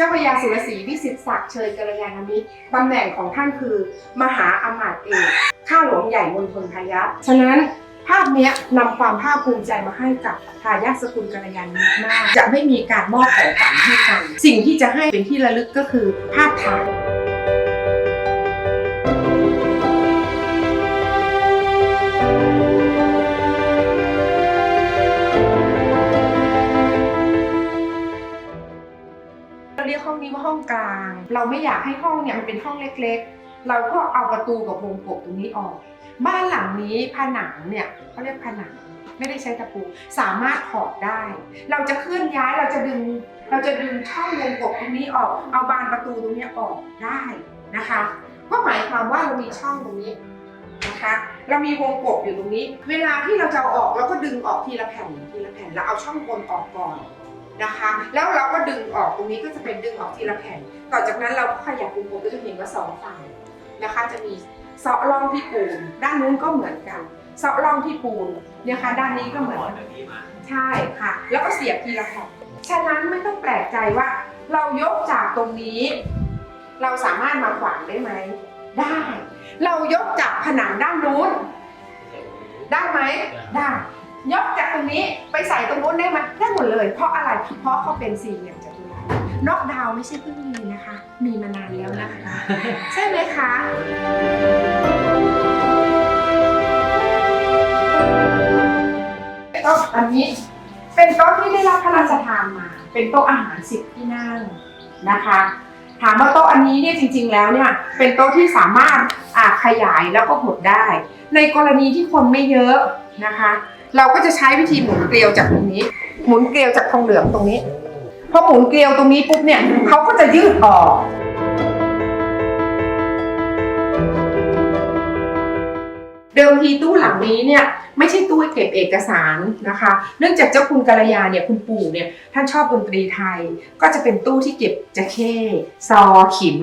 จ้าพระยาสุรศรีวิสิตศักดิ์เชยกัลยาณมิตรตำแหน่งของท่านคือ มหาอมาตย์เอกข้าหลวงใหญ่มณฑลพยัคฉะนั้นภาพนี้นำความภาคภูมิใจมาให้กับทายาทสกุลกัลยาณมิตรมาก จะไม่มีการมอบของขวัญให้กัน สิ่งที่จะให้เป็นที่ระลึกก็คือภาพถ่าย อยากให้ห้องเนี่ยมันเป็นห้องเล็กๆ เราก็เอาประตูกับวงกบตรงนี้ออก บ้านหลังนี้ผนังเนี่ยเขาเรียกผนังไม่ได้ใช้ตะปูสามารถถอดได้ เราจะเคลื่อนย้ายเราจะดึง เราจะดึงช่องวงกบตรงนี้ออก เอาบานประตูตรงนี้ออกได้นะคะ ก็หมายความว่าเรามีช่องตรงนี้นะคะ เรามีวงกบอยู่ตรงนี้ เวลาที่เราจะเอาออกเราก็ดึงออกทีละแผ่นทีละแผ่นแล้วเอาช่องบนออกก่อน นะคะ แล้วเราก็ดึงออกตรงนี้ก็จะเป็นดึงออกทีละแผ่น ต่อจากนั้นเราก็ขยับวงกลมก็จะเห็นว่าสองฝั่งนะคะ จะมีเสาะร่องที่ปูน ด้านนู้นก็เหมือนกันเสาะร่องที่ปูนเนี่ยค่ะด้านนี้ก็เหมือนกันใช่ค่ะ แล้วก็เสียบทีละแผ่นฉะนั้นไม่ต้องแปลกใจว่า เรายกจากตรงนี้ เราสามารถมาขวางได้ไหมได้ เรายกจากผนังด้านนู้นได้ไหมได้ ยกจากตรงนี้ไปใส่ตรงนู้นได้ไหมได้หมดเลย เพราะอะไรเพราะเขาเป็นสี่เหลี่ยมจัตุรัสน็อกดาวน์ไม่ใช่เพิ่งมีนะคะ มีมานานแล้วนะคะ ใช่ไหมคะโต๊ะอันนี้เป็นโต๊ะที่ได้รับพระราชทานมา เป็นโต๊ะอาหารสิบที่นั่งนะคะ ถามว่าโต๊ะอันนี้เนี่ยจริง ๆ แล้วเนี่ยเป็นโต๊ะที่สามารถอ่าขยายแล้วก็หดได้ ในกรณีที่คนไม่เยอะนะคะ เราก็จะใช้วิธีหมุนเกลียวจากตรงนี้ หมุนเกลียวจากทองเหลืองตรงนี้พอหมุนเกลียวตรงนี้ปุ๊บเนี่ยเขาก็จะยืดออก เดิมทีตู้หลังนี้เนี่ยไม่ใช่ตู้เก็บเอกสารนะคะ เนื่องจากเจ้าคุณกัลยาเนี่ยคุณปู่เนี่ยท่านชอบดนตรีไทย ก็จะเป็นตู้ที่เก็บจะเข้ซอขิม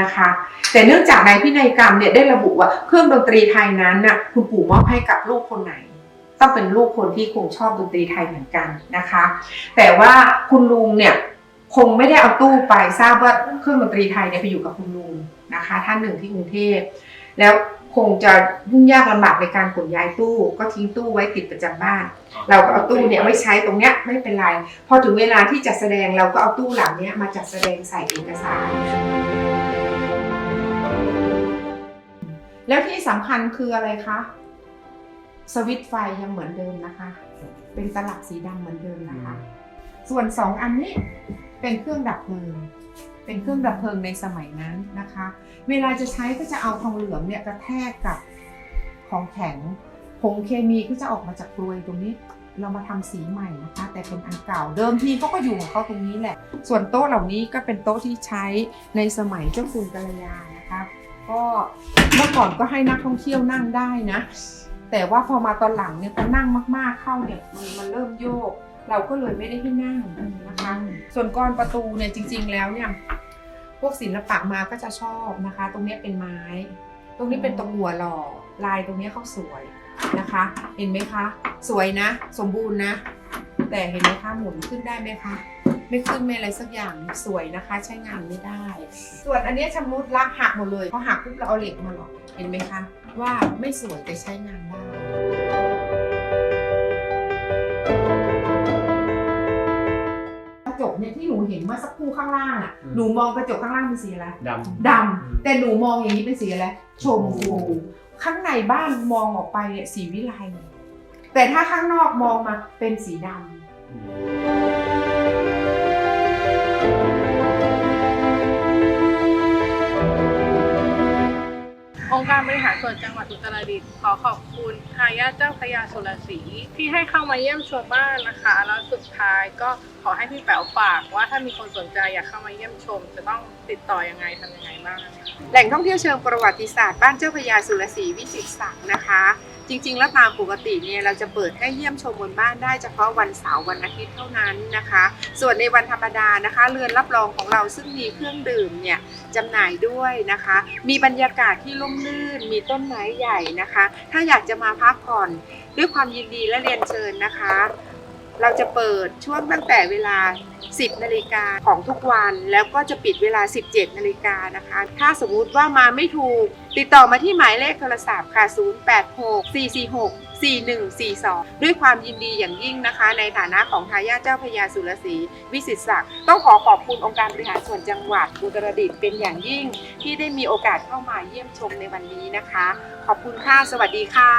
นะคะ แต่เนื่องจากในพินัยกรรมเนี่ยได้ระบุว่าเครื่องดนตรีไทยนั้นน่ะคุณปู่มอบให้กับลูกคนไหน ต้องเป็นลูกคนที่คงชอบดนตรีไทยเหมือนกันนะคะ แต่ว่าคุณลุงเนี่ยคงไม่ได้เอาตู้ไปทราบว่าเครื่องดนตรีไทยเนี่ยไปอยู่กับคุณลุงนะคะ ท่านหนึ่งที่กรุงเทพแล้วคงจะยุ่งยากลำบากในการขนย้ายตู้ ก็ทิ้งตู้ไว้ติดประจำบ้าน เราก็เอาตู้เนี่ยไว้ใช้ตรงเนี้ยไม่เป็นไร พอถึงเวลาที่จัดแสดงเราก็เอาตู้หลังเนี้ยมาจัดแสดงใส่เอกสาร แล้วที่สำคัญคืออะไรคะ สวิตช์ไฟยังเหมือนเดิมนะคะ เป็นตลับสีดำเหมือนเดิมนะคะ ส่วนสองอันนี้เป็นเครื่องดับเพลิง เป็นเครื่องดับเพลิงในสมัยนั้นนะคะ เวลาจะใช้ก็จะเอาทองเหลืองเนี่ยกระแทกกับของแข็งผงเคมีก็จะออกมาจากกลวยตรงนี้เรามาทำสีใหม่นะคะ แต่เป็นอันเก่าเดิมทีเขาก็อยู่ของเขาตรงนี้แหละ ส่วนโต๊ะเหล่านี้ก็เป็นโต๊ะที่ใช้ในสมัยเจ้าคุณกัลยานะคะก็เมื่อก่อนก็ให้นักท่องเที่ยวนั่งได้นะ แต่ว่าพอมาตอนหลังเนี่ยพอนั่งมาก ๆเข้าเนี่ยมันมันเริ่มโยก เราก็เลยไม่ได้ให้นั่งนะคะ ส่วนกรประตูเนี่ยจริง ๆ แล้วเนี่ยพวกศิลปะมาก็จะชอบนะคะ ตรงเนี้ยเป็นไม้ ตรงนี้เป็นตรงหัวหล่อลายตรงเนี้ยเขาสวยนะคะ เห็นไหมคะ สวยนะ สมบูรณ์นะ แต่เห็นไหมคะหมุนขึ้นได้ไหมคะ ไม่ขึ้นไม่อะไรสักอย่างสวยนะคะ ใช้งานไม่ได้ ส่วนอันเนี้ยชำรุดละหักหมดเลยพอหักปุ๊บเราเอาเหล็กมาหรอกเห็นไหมคะ ว่าไม่สวยแต่ใช้งานได้กระจกเนี่ยที่หนูเห็นเมื่อสักครู่ข้างล่างอะอืมหนูมองกระจกข้างล่างเป็นสีอะไรดำดำแต่หนูมองอย่างนี้เป็นสีอะไร ชมพู ข้างในบ้านมองออกไปเนี่ยสีวิไลแต่ถ้าข้างนอกมองมาเป็นสีดำ องค์การบริหารส่วนจังหวัดอุตรดิตถ์ขอขอบคุณทายาทเจ้าพระยาสุรศรีที่ให้เข้ามาเยี่ยมชมบ้านนะคะ แล้วสุดท้ายก็ขอให้พี่แป๋วฝากว่าถ้ามีคนสนใจอยากเข้ามาเยี่ยมชม จะต้องติดต่อยังไงทำยังไงบ้าง แหล่งท่องเที่ยวเชิงประวัติศาสตร์บ้านเจ้าพระยาสุรศรีวิจิตรศักดิ์นะคะ จริง ๆ แล้วตามปกติเนี่ยเราจะเปิดให้เยี่ยมชมบนบ้านได้เฉพาะวันเสาร์วันอาทิตย์เท่านั้นนะคะ ส่วนในวันธรรมดานะคะ เรือนรับรองของเราซึ่งมีเครื่องดื่มเนี่ยจำหน่ายด้วยนะคะ มีบรรยากาศที่ร่มรื่น มีต้นไม้ใหญ่นะคะ ถ้าอยากจะมาพักผ่อนด้วยความยินดีและเรียนเชิญนะคะ จะเปิดช่วงตั้งแต่เวลา 10 นาฬิกาของทุกวัน แล้วก็จะปิดเวลา 17 นาฬิกานะคะ ถ้าสมมุติว่ามาไม่ถูก ติดต่อมาที่หมายเลขโทรศัพท์ค่ะ 086 446 4142 ด้วยความยินดีอย่างยิ่งนะคะ ในฐานะของทายาทเจ้าพระยาสุรศรีวิสิตศักดิ์ต้องขอขอบคุณองค์การบริหารส่วนจังหวัดอุตรดิตถ์เป็นอย่างยิ่ง ที่ได้มีโอกาสเข้ามาเยี่ยมชมในวันนี้นะคะ ขอบคุณค่ะ สวัสดีค่ะ